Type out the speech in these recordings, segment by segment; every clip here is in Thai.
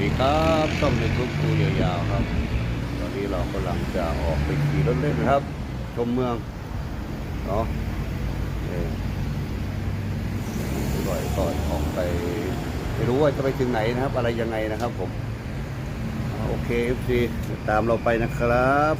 ดีครับต้องในทุกคูยาวๆครับ ตอนนี้เรากำลังจะออกไปขี่รถเล่นครับ ชมเมืองเนาะก่อยก่อนออกไปไม่รู้ว่าจะไปถึงไหนนะครับ อะไรยังไงนะครับผมอ่าโอเค FC ตามเราไปนะครับ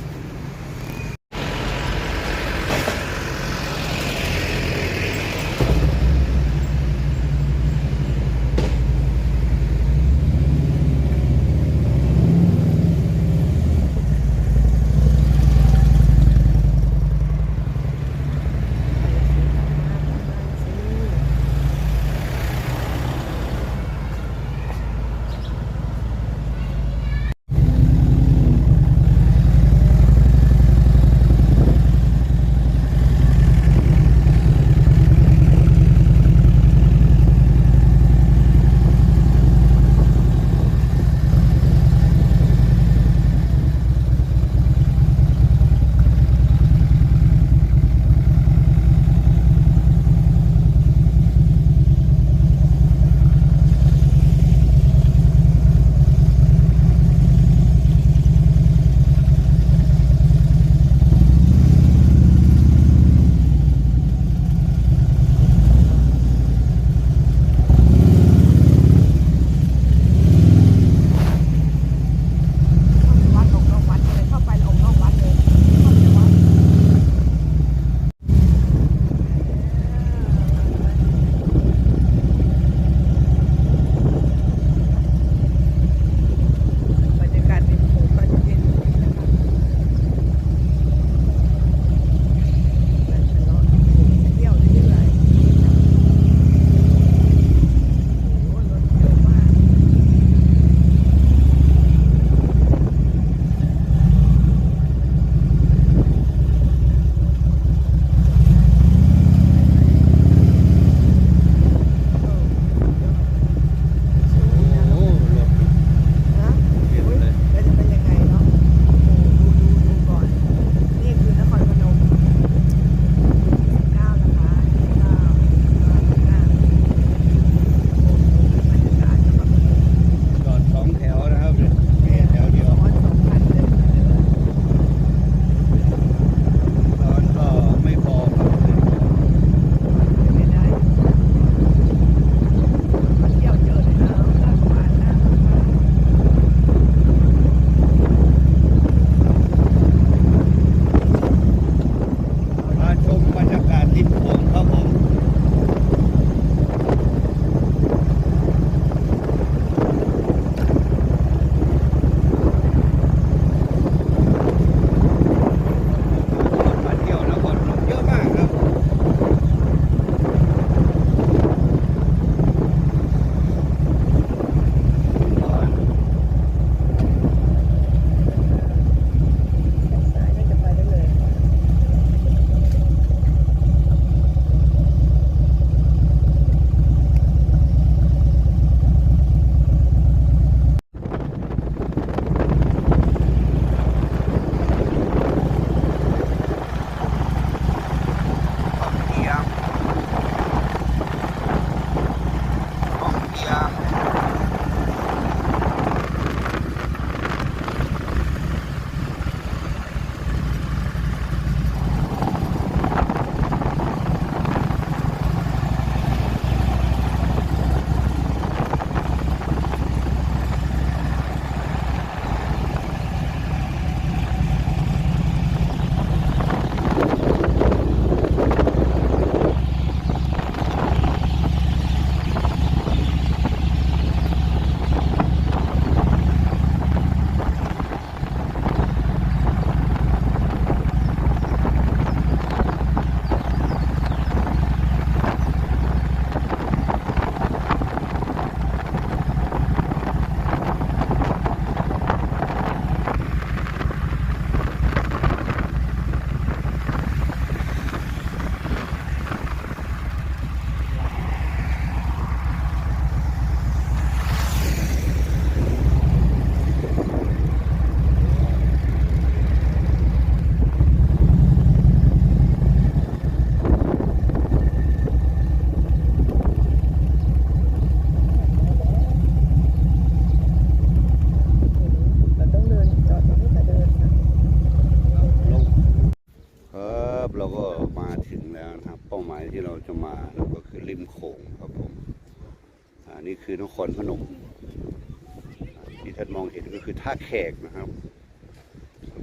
าแขกนะครับ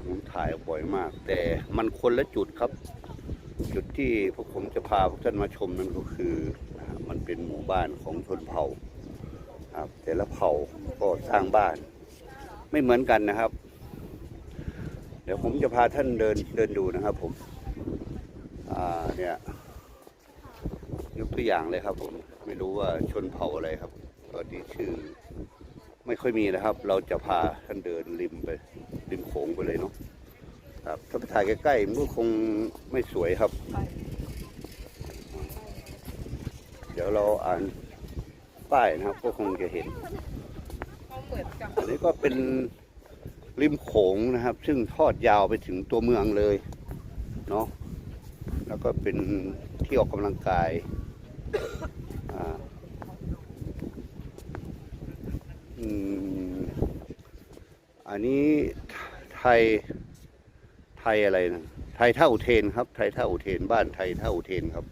ผมถ่ายบ่อยมาก แต่มันคนละจุดครับ จุดที่พวกผมจะพาพวกท่านมาชมนั่นก็คือ มันเป็นหมู่บ้านของชนเผ่าครับ แต่ละเผ่าก็สร้างบ้าน ไม่เหมือนกันนะครับ เดี๋ยวผมจะพาท่านเดินเดินดูนะครับ ผม อ่าเนี่ยยกตัวอย่างเลยครับ ผม ไม่รู้ว่าชนเผ่าอะไรครับตอนนี้ชื่อ ไม่ค่อยมีนะครับ เราจะพาท่านเดินริมไปริมโขงไปเลยเนาะครับถ้าไปถ่ายใกล้ๆมันก็คงไม่สวยครับ เดี๋ยวเราอ่านป้ายนะครับ ก็คงจะเห็นอันนี้ก็เป็นริมโขงนะครับ ซึ่งทอดยาวไปถึงตัวเมืองเลยเนาะแล้วก็เป็นที่ออกกำลังกายอ่า อันนี้ไทยไทยอะไรนะไทยท่าอุเทนครับ ไทยท่าอุเทนบ้านไทยท่าอุเทนครับ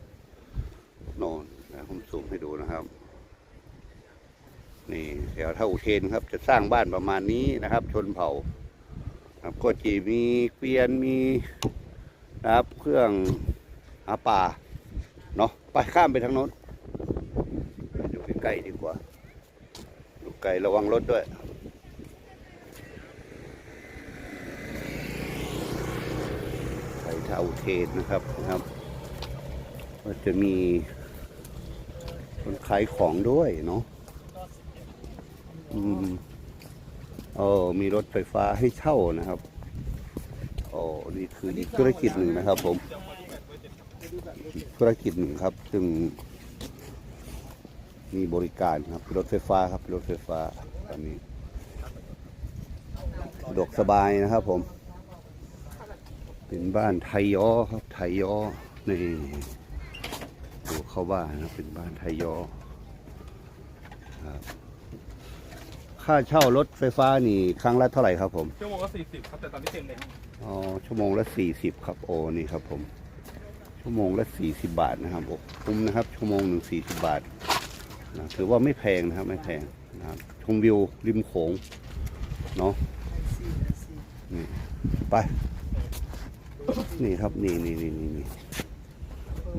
นอนนะผมซูมให้ดูนะครับ นี่แถวท่าอุเทนครับ จะสร้างบ้านประมาณนี้นะครับ ชนเผ่าครับก็จะมีเกวียนมีนะครับ เครื่องหาปลาเนาะไปข้ามไปทางโน้นไปดูใกล้ๆดีกว่า ไกลระวังรถด้วยไปเท่าเทนนะครับนะครับ ก็จะมีคนขายของด้วยเนาะอืมเออมีรถไฟฟ้าให้เช่านะครับโอ้นี่คืออีกธุรกิจหนึ่งนะครับผม ธุรกิจหนึ่งครับ ซึ่ง มีบริการครับรถไฟฟ้าครับรถไฟฟ้าตอนนี้สะดวกสบายนะครับผม เป็นบ้านไทยย้อครับไทยย้อนี่ดูเข้าบ้านนะเป็นบ้านไทยย้อครับค่าเช่ารถไฟฟ้านี่ครั้งละเท่าไหร่ครับผมชั่วโมงละสี่สิบครับแต่ตอนนี้เต็มเลยครับอ๋อชั่วโมงละสี่สิบครับโอ้นี่ครับผม ชั่วโมงละสี่สิบบาทนะครับโอ้คุ้มนะครับ ชั่วโมงหนึ่งสี่สิบบาท นะถือว่าไม่แพงนะครับไม่แพงนะครับชมวิวริมโขงเนาะนี่ไปนี่ครับนี่นี่นี่นี่นี่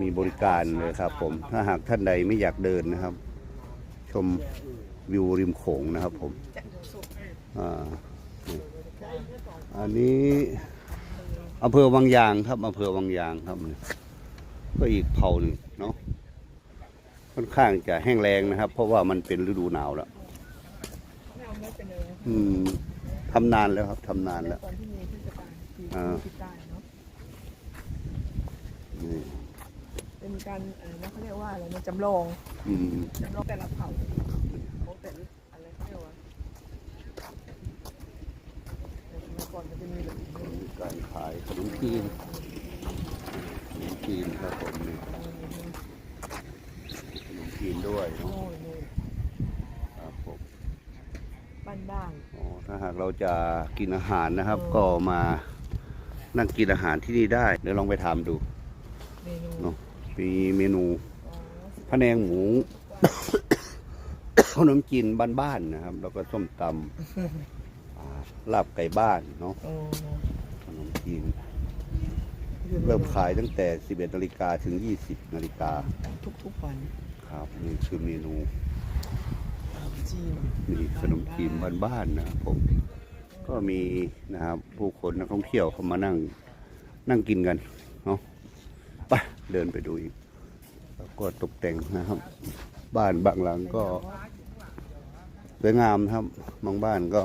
มีบริการเลยครับ ผมถ้าหากท่านใดไม่อยากเดินนะครับ ชมวิวริมโขงนะครับ ผมอ่าอันนี้อำเภอวังยางครับอำเภอวังยางครับก็อีกเผ่าหนึ่งเนาะ ค่อนข้างจะแห้งแรงนะครับ เพราะว่ามันเป็นฤดูหนาวแล้วอืมทำนานแล้วครับทำนานแล้วตอนที่มีเทศกาลปีอ่าที่ใต้เนาะนี่เป็นการเอ่อนะเขาเรียกว่าอะไรนะจำลองอืมจำลองแต่ละเผ่าของแต่ละอะไรเขาเรียกว่าแต่สมัยก่อนมันจะมีแบบนี้มีการขายขนมจีนขนมจีนครับผมนี่ขนม จีนด้วยเนาะโน่นนู่นครับผมบ้านบ้านอ๋อถ้าหากเราจะกินอาหารนะครับ ก็มานั่งกินอาหารที่นี่ได้เดี๋ยวลองไปถามดูเมนูเนาะมีเมนูอ๋อพะแนงหมูขนมจีนบ้านๆนะครับ แล้วก็ส้มตำอ่าลาบไก่บ้านเนาะโอ้ขนมจีน เริ่มขายตั้งแต่ 11นาฬิกาถึง 20นาฬิกาทุกทุกๆวัน ครับนี่คือเมนูขนมจีนมีขนมจีนบ้านๆนะครับผมก็มีนะครับผู้คนนักท่องเที่ยวเขามานั่งนั่งกินกันเนาะไปเดินไปดูอีกแล้วก็ตกแต่งนะครับ บ้านบางหลังก็สวยงามนะครับบางบ้านก็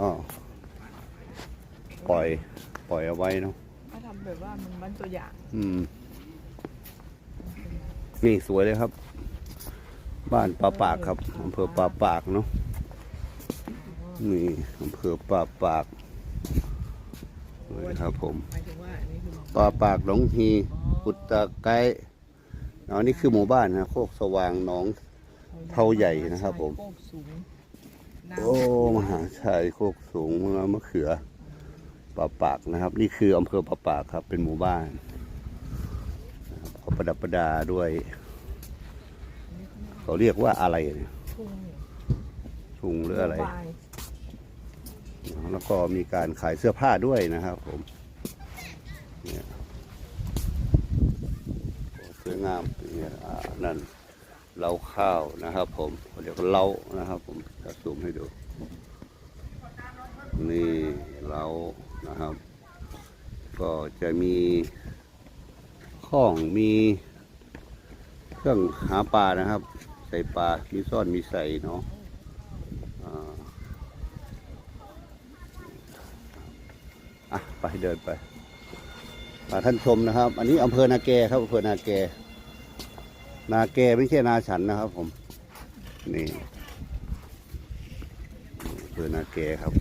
ปล่อยปล่อยเอาไว้เนาะเขาทำแบบว่ามันมันตัวอย่าง อืม นี่สวยเลยครับ บ้านป่าปากครับอำเภอป่าปากเนาะนี่อำเภอป่าปากเลยครับผมป่าป่าปากหนองฮีอุตตะไกอ๋อนี่คือหมู่บ้านนะโคกสว่างหนองเท่าใหญ่นะครับผม โอ้มหาชัยโคกสูงแล้วมะเขือป่าปากนะครับ นี่คืออำเภอป่าปากครับเป็นหมู่บ้านขาประดับประดาด้วย เขาเรียกว่าอะไรเนี่ยทุ่งเนี่ยถุงหรืออะไรโมบายแล้วก็มีการขายเสื้อผ้าด้วยนะครับ ผมเนี่ยสวยงามเนี่ยอ่านั่นเล้าข้าวนะครับ ผมเดี๋ยวก็เล้านะครับ ผมจะซูมให้ดูนี่เล้านะครับ ก็จะมีข้องมีเครื่องหาปลานะครับ ใส่ปลา มีซ่อนมีใส่เนาะอะไปเดินไปมาท่านชมนะครับ อันนี้อำเภอนาแกครับอำเภอนาแก นาแกไม่ใช่นาฉันนะครับ ผม นี่อำเภอนาแกครับ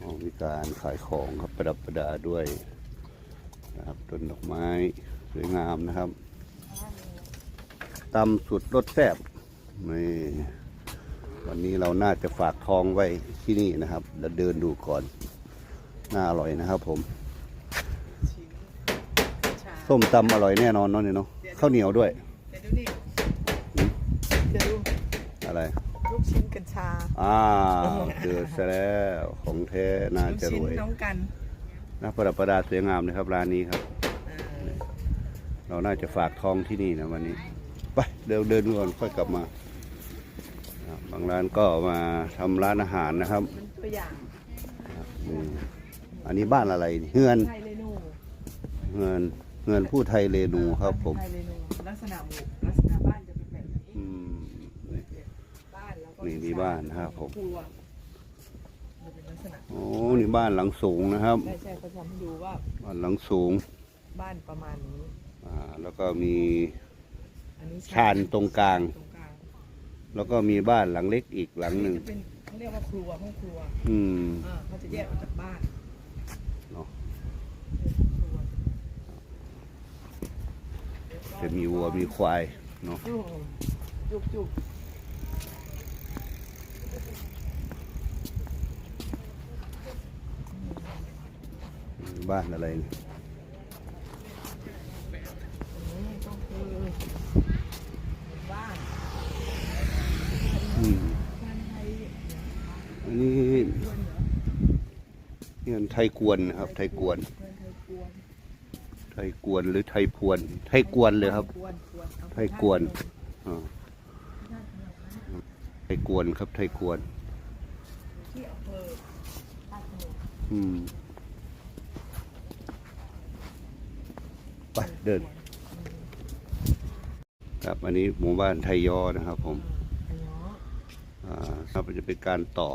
อ๋อมีการขายของครับประดับประดาด้วย นะครับต้นดอกไม้สวยงามนะครับตำสุดรสแซ่บนี่วันนี้เราน่าจะฝากทองไว้ที่นี่นะครับแล้วเดินดูก่อน น่าอร่อยนะครับผมชิ้นชาส้มตำอร่อยแน่นอนเนาะเนี่ยเนาะข้าวเหนียวด้วย เดี๋ยวดูนี่เดี๋ยวดูอะไรลูกชิ้นกัญชา อ้าวเจอซะแล้วของแท้น่าลูกจะรชิ้นวยน้องกัน น่าประดับประดาสวยงามนะครับร้านนี้ครับอ่า เราน่าจะฝากทองที่นี่นะวันนี้ ไปเดินเดินก่อนค่อยกลับมาอะบางร้านก็มาทำร้านอาหารนะครับมันตัวอย่างนี่อันนี้บ้านอะไรเฮือนไทยเรนูเฮือนเฮือนผู้ไทยเรนูครับผมไทยเรนูลักษณะหมู่ลักษณะบ้านจะเป็นแบบนี้อืมนี่บ้านแล้วก็นี่นี่บ้านนะครับผมครัวจะเป็นลักษณะโอ้นี่บ้านหลังสูงนะครับใช่ใช่เขาทำให้ดูว่าบ้านหลังสูง บ้านประมาณนี้ อ่าแล้วก็มีอันนี้ชานตรงกลาง ตรงกลางแล้วก็มีบ้านหลังเล็กอีกหลังหนึ่งจะเป็นเขาเรียกว่าครัวห้องครัวอืมอ่าเขาจะแยกออกจากบ้านเนาะครัวจะมีวัวมีควายเนาะอืมจุกจุกบ้านอะไรเนี่ย อันนี้ก็คือบ้าน อืม บ้านไทย อันนี้ เพื่อนเหรอ นี่มันไทยกวนนะครับไทยกวนเพื่อนไทยกวน ไทยกวนหรือไทยพวน ไทยกวนเลยครับกวนกวนเอาไทยกวนอ่าไทยกวนครับ ไทยกวนที่อำเภอท่าขนงอืมไปเดิน ครับอันนี้หมู่บ้านไทยยอนะครับ ผมอันเนาะอ่าครับมันจะเป็นการต่อ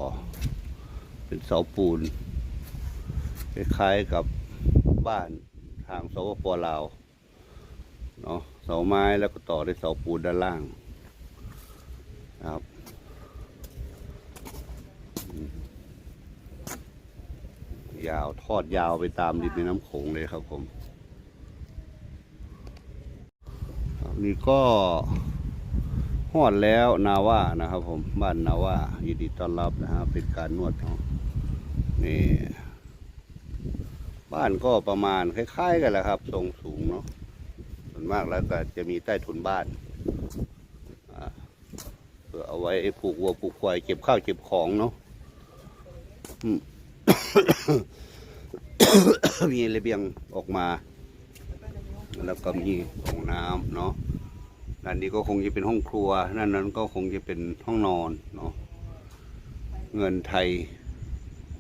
เป็นเสาปูน คล้ายๆกับบ้านทางสปปลาวเนาะเสาไม้แล้วก็ต่อด้วยเสาปูนด้านล่างครับยาวทอดยาวไปตามริมแม่น้ำโขงเลยครับผมนี่ก็ฮอดแล้วนาว่านะครับผมบ้านนาว่ายินดีต้อนรับนะฮะเป็นการนวดเนาะนี่ บ้านก็ประมาณคล้ายๆกันแหละครับ ทรงสูงเนาะส่วนมากแล้วก็จะมีใต้ถุนบ้านเพื่อเอาไว้ผูกวัวผูกควายเก็บข้าวเก็บของเนาะมมีระเบียงออกมา แล้วก็มีห้องน้ำเนาะด้านนี้ก็คงจะเป็นห้องครัวนั่นนั้นก็คงจะเป็นห้องนอนเนาะเงินไทย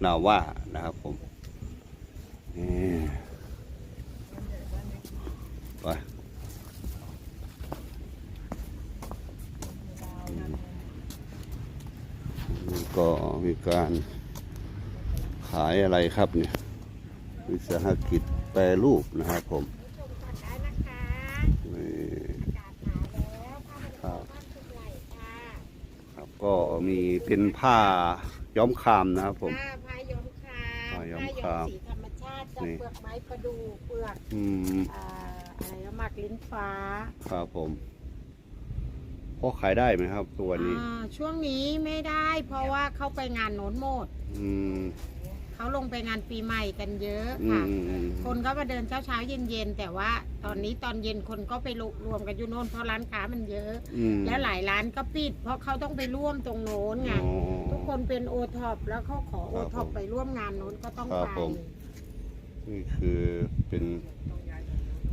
นาว่านะครับผม นี่ไปนี่ก็มีการขายอะไรครับเนี่ย วิสาหกิจแปรรูปนะครับผมได้นะคะนี่กาดหาแล้วผ้ามันครับบ้านทุกไหล่ค่ะครับก็มีเป็นผ้าย้อมคามนะครับผมผ้าผ้าย้อมคามผ้าย้อมคามสีธรรมชาติ จากนี่เปลือกไม้ประดูเปลือกอืมอ่าอะไรนะหมักลิ้นฟ้าครับผมพอขายได้ไหมครับ ตัวนี้ อ่าช่วงนี้ไม่ได้ เพราะว่าเข้าไปงานโน้นหมด อืมเขาลงไปงานปีใหม่กันเยอะอืค่ะมอืมอืมคนก็มาเดินเช้าเช้าๆเย็นเย็นๆแต่ว่าตอนนี้ตอนเย็นคนก็ไปรวมกันอยู่โน่นเพราะร้านค้ามันเยอะ อืมแล้วหลายร้านก็ปิด เพราะเขาต้องไปร่วมตรงโน้นไง อ๋อ ทุกคนเป็นโอท็อปแล้วเขาขอโอครับท็อปผมไปร่วมงานโน้นก็ต้องครับไป ผม นี่คือเป็น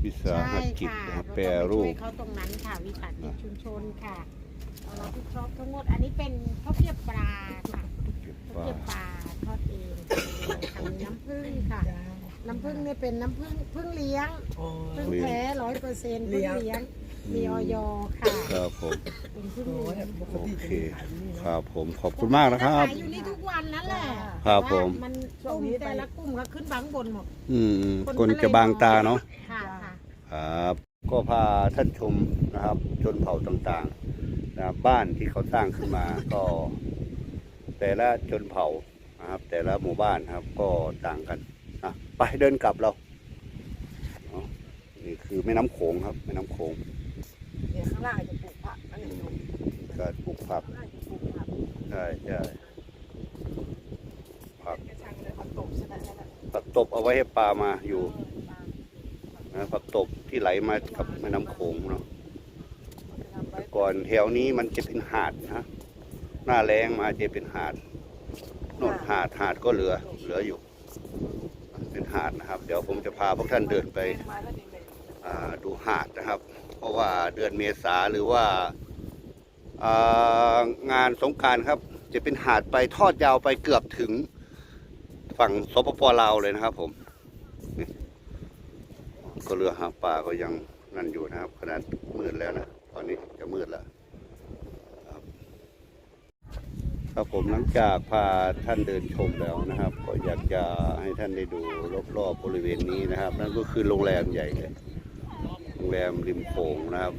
วิสาใช่หกิจค่ะนะครับก็แปรต้องไปรูช่วยปเขาตรงนั้นค่ะ วิสาหกิจชุมชนค่ะเรารับผิดชอบทั้งหมด อันนี้เป็นข้าวเกรียบปลาค่ะข้าวเกรียบปลาทอดเองทำน้ำผึ้งค่ะ น้ำผึ้งเนี่ยเป็นน้ำผึ้งผึ้งเลี้ยงอ๋อผึ้งแท้ร้อยเปอร์เซ็นต์เลี้ผึ้งยงเลี้ยง มีอืมออยค่ะครับผมเป็นผึ้งโอ้เลี้ยยงปกโอติเคจะมีขายที่นี่คเนาะรับผมขอบคุณมากนะครับ ขายอยู่นี่ทุกวันนั่นแหละครับผมแต่ว่ามันกลุ่มแต่ละกลุ่มก็ขึ้นบางบนหมดอืมอืมคนคนก็เลยจะบางตาเนาะค่ะค่ะครับ ก็พาท่านชมนะครับ ชนเผ่าต่างๆนะครับบ้านที่เขาสร้างขึ้นมาก็ แต่ละชนเผ่านะครับ แต่ละหมู่บ้านนะครับ ก็ต่างกันนะไปเดินกลับเราเนาะนี่คือแม่น้ำโขงครับ แม่น้ำโขง เนี่ยข้างล่างจะปลูกผักนั่นเองการปลูกผักข้างล่างจะปลูกผักใช่ใช่ผักกระชังเลยผักตบใช่ไหมนั่นน่ะผักตบเอาไว้ให้ปลามาอยู่นะผักตบที่ไหลมากับแม่น้ำโขงเนาะทำไว้แต่ก่อนแถวนี้มันจะเป็นหาดนะหน้าแรงมาจะเป็นหาดโน่นหาดหาดก็เหลือ เหลืออยู่ เป็นหาดนะครับ เดี๋ยวผมจะพาพวกท่านเดินไปมาแล้วนี่เลยอ่าดูหาดนะครับ เพราะว่าเดือนเมษาหรือว่าางานสงการครับ จะเป็นหาดไปทอดยาวไปเกือบถึงฝั่งสปปลาวเลยนะครับผมก็เรือหาปลาก็ยังนั่นอยู่นะครับขนาดมืดแล้วนะตอนนี้จะมืดแล้วครับผมหลังจากพาท่านเดินชมแล้วนะครับ ก็อยากจะให้ท่านได้ดูรอบๆบริเวณนี้นะครับ นั่นก็คือโรงแรมใหญ่เลย รงแรมริมโขงนะครับ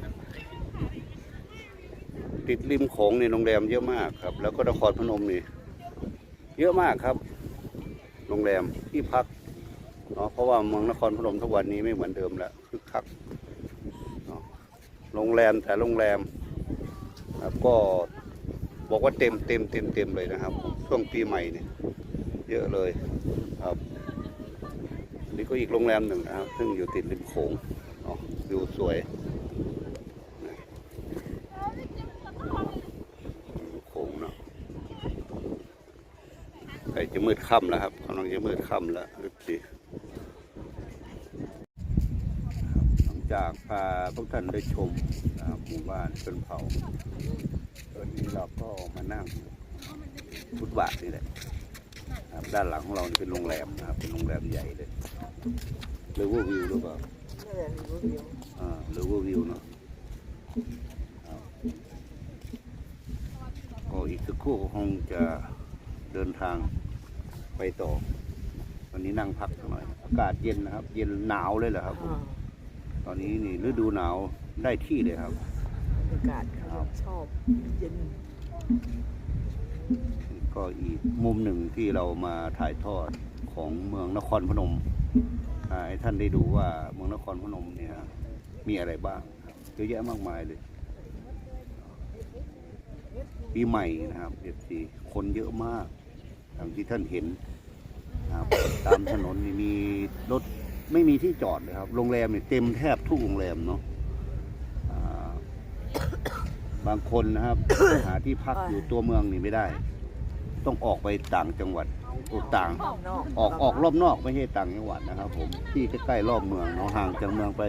ติดริมโขงในโรงแรมเยอะมากครับ แล้วก็นครพนมนี่เยอะมากครับ โรงแรมที่พักเนาะเพราะว่าเมืองนครพนมทุกวันนี้ไม่เหมือนเดิมแล้วคึกคักเนาะโรงแรมแต่โรงแรมครับก็บอกว่าเต็มเต็มเต็มเต็มเลยนะครับ ช่วงปีใหม่เนี่ยเยอะเลยครับอันนี้ก็อีกโรงแรมหนึ่งนะครับ ซึ่งอยู่ติดริมโขง วิวสวยโขงเนาะใกล้จะมืดค่ำแล้วครับกำลังจะมืดค่ำแล้วดูสิหลังจากพาพวกท่านได้ชมนะครับหมู่บ้านชนเผ่าตอนนี้เราก็มานั่งฟุตบาทนี่แหละครับด้านหลังของเราเป็นโรงแรมนะครับ เป็นโรงแรมใหญ่เลยเรียว่าวิวหรือเปล่า อ่าหรือว่าวิวเนาะครับก็อีกสักครู่ก็คงจะเดินทางไปต่อ วันนี้นั่งพักสักหน่อย อากาศเย็นนะครับ เย็นหนาวเลยเหรอครับผมอ่าตอนนี้นี่ฤดูหนาวได้ที่เลยครับบรรยากาศเขาชอบเย็นก็อีกมุมหนึ่งที่เรามาถ่ายทอดของเมืองนครพนมอ่าให้ท่านได้ดูว่าเมืองนครพนมเนี่ย มีอะไรบ้างครับเยอะแยะมากมายเลย ปีใหม่นะครับเอฟซีคนเยอะมากอย่างที่ท่านเห็นนะครับตามถนนนี่มีรถไม่มีที่จอดเลยครับ โรงแรมเนี่ยเต็มแทบทุกโรงแรมเนาะอ่าบางคนนะครับ หาที่พักอยู่ตัวเมืองนี่ไม่ได้ ต้องออกไปต่างจังหวัดโอ้ต่างรอบนอกออกออกรอบนอกไม่ใช่ต่างจังหวัดนะครับ ผมที่ใกล้ๆรอบเมืองเนาะห่างจากเมืองไป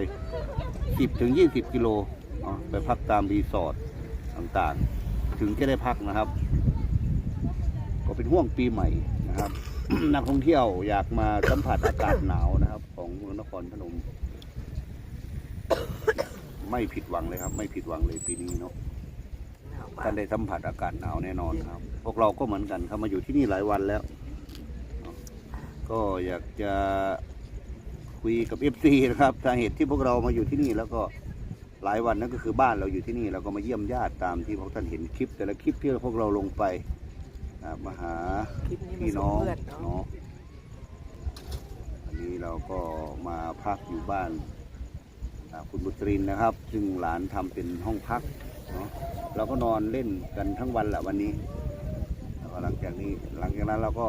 10ถึง20 กิโลเนาะไปพักตามรีสอร์ทต่างๆ ถึงจะได้พักนะครับ ก็เป็นห่วงปีใหม่นะครับ นักท่องเที่ยวอยากมาสัมผัสอากาศหนาวนะครับ ของเมืองนครพนม ไม่ผิดหวังเลยครับ ไม่ผิดหวังเลยปีนี้เนาะหนาวมาท่ากนได้สัมผัสอากาศหนาวแน่นอนครับ พวกเราก็เหมือนกันครับมาอยู่ที่นี่หลายวันแล้ว ก็อยากจะ คุยกับเอฟซีนะครับสาเหตุที่พวกเรามาอยู่ที่นี่แล้วก็หลายวันนั่นก็คือบ้านเราอยู่ที่นี่เราก็มาเยี่ยมญาติตามที่พวกท่านเห็นคลิป แต่ละคลิปที่พวกเราลงไปนะมาหาพี่น้องเนาะอันนี้เราก็มาพักอยู่บ้านคุณบุตรินนะครับ ซึ่งหลานทำเป็นห้องพักเนาะเราก็นอนเล่นกันทั้งวันแหละวันนี้แล้วหลังจากนี้หลังจากนั้นเราก็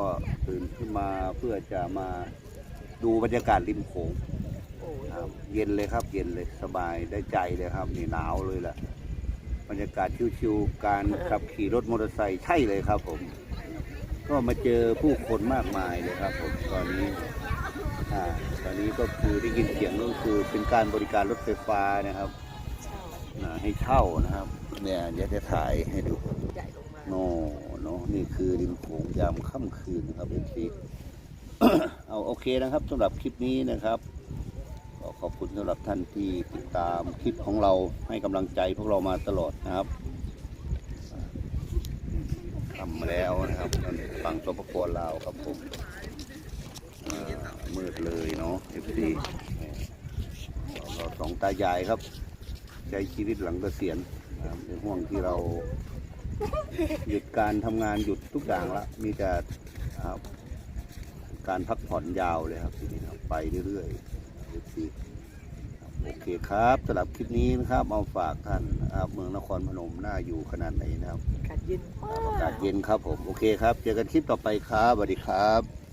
ตื่นขึ้นมาเพื่อจะมา ดูบรรยากาศริมโขงโอ้ยครับเย็นเลยครับ เย็นเลยสบายได้ใจเลยครับนี่หนาวเลยแหละบรรยากาศชิวๆการขับขี่รถมอเตอร์ไซค์ใช่เลยครับผม ก็มาเจอผู้คนมากมายเลยครับ ผมตอนนี้อ่าตอนนี้ก็คือได้ยินเสียงก็คือเป็นการบริการรถไฟฟ้านะครับเช่าอ่าให้เช่านะครับ เนี่ยเดี๋ยวจะถ่ายให้ดูใหญ่ลงมาโน่เนาะนี่คือริมโขงยามค่ำคืนนะครับเอฟซี เอาโอเคนะครับสำหรับคลิปนี้นะครับก็ขอบคุณสำหรับท่านที่ติดตามคลิปของเราให้กำลังใจพวกเรามาตลอดนะครับทำมาแล้วนะครับฝั่งสปปลาวครับผมมืดเลยเนาะเอฟซีเราสองตายายครับ ใช้ชีวิตหลังเกษียณในห่วงที่เราหยุดการทำงานหยุดทุกอย่างละมีแต่ การพักผ่อนยาวเลยครับทีนี้ครับไปเรื่อยๆเรื่อยๆโอเคครับสำหรับคลิปนี้นะครับเอาฝากท่านนะครับเมืองนครพนมน่าอยู่ขนาดไหนนะครับอากาศเย็นมาก อากาศเย็นครับผม โอเคครับ เจอกันคลิปต่อไปครับสวัสดีครับ